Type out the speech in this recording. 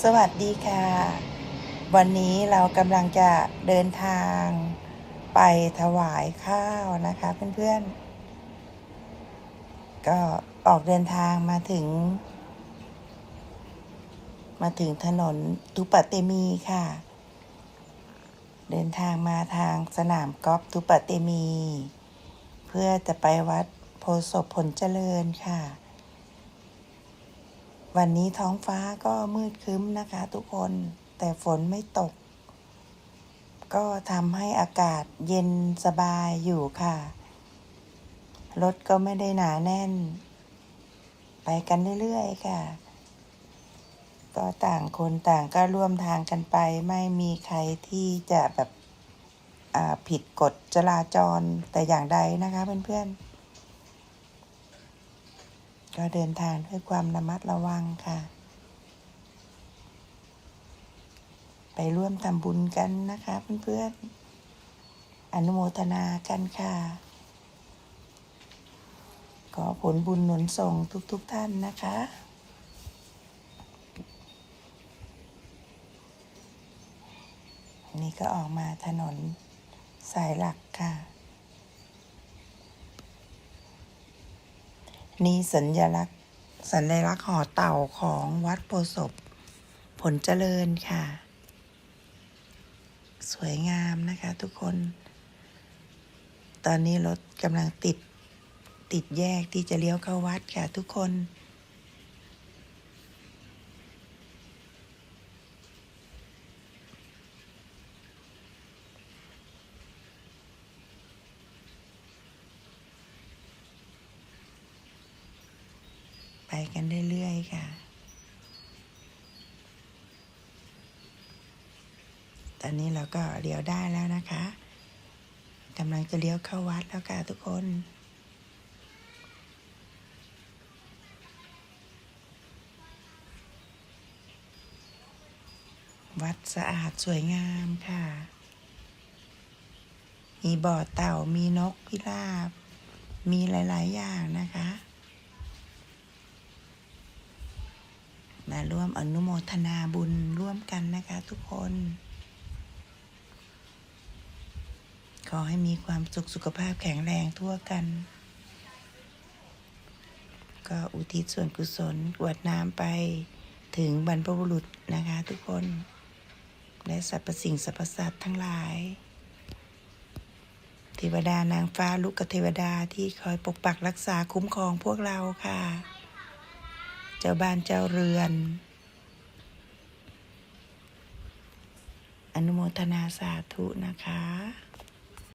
สวัสดีค่ะ วันนี้เรากำลังจะเดินทางไปถวายข้าวนะคะเพื่อนๆ ก็ออกเดินทางมาถึง มาถึงถนนทุปะเตมีค่ะ เดินทางมาทางสนามกอล์ฟทุปะเตมี เพื่อจะไปวัดโพศพผลเจริญค่ะ วันนี้ท้องฟ้าก็มืดคึ้มนะคะทุกคน แต่ฝนไม่ตก ก็ทำให้อากาศเย็นสบายอยู่ค่ะ รถก็ไม่ได้หนาแน่น ไปกันเรื่อยๆค่ะ ก็ต่างคนต่างก็ร่วมทางกันไป ไม่มีใครที่จะแบบผิดกฎจราจรแต่อย่างใดนะคะเพื่อนๆ ก็เดินทางด้วยความระมัดระวังค่ะ ไปร่วมทำบุญกันนะคะเพื่อนๆ อนุโมทนากันค่ะ ขอผลบุญหนุนส่งทุกๆทท่านนะคะนี่ก็ออกมาถนนสายหลักค่ะ นี่สัญลักษณ์ สัญลักษณ์หอเต่าของวัดโพศพ ผลเจริญค่ะ สวยงามนะคะทุกคน ตอนนี้รถกำลังติด ติดแยกที่จะเลี้ยวเข้าวัดค่ะทุกคน ไปกันเรื่อยๆค่ะ ตอนนี้เราก็เลี้ยวได้แล้วนะคะกำลังจะเลี้ยวเข้าวัดแล้วค่ะทุกคนวัดสะอาดสวยงามค่ะ มีบ่อเต่า มีนกพิราบ มีหลาย ๆ อย่างนะคะ มาร่วมอนุโมทนาบุญร่วมกันนะคะทุกคน ขอให้มีความสุขสุขภาพแข็งแรงทั่วกัน ก็อุทิศส่วนกุศลกวดน้ำไปถึงบรรพบุรุษนะคะทุกคน และสรรพสิ่งสรรพสัตว์ทั้งหลาย เทวดานางฟ้าลูกกับเทวดาที่คอยปกปักรักษาคุ้มครองพวกเราค่ะ เจ้าบ้านเจ้าเรือน อนุโมทนาสาธุนะคะ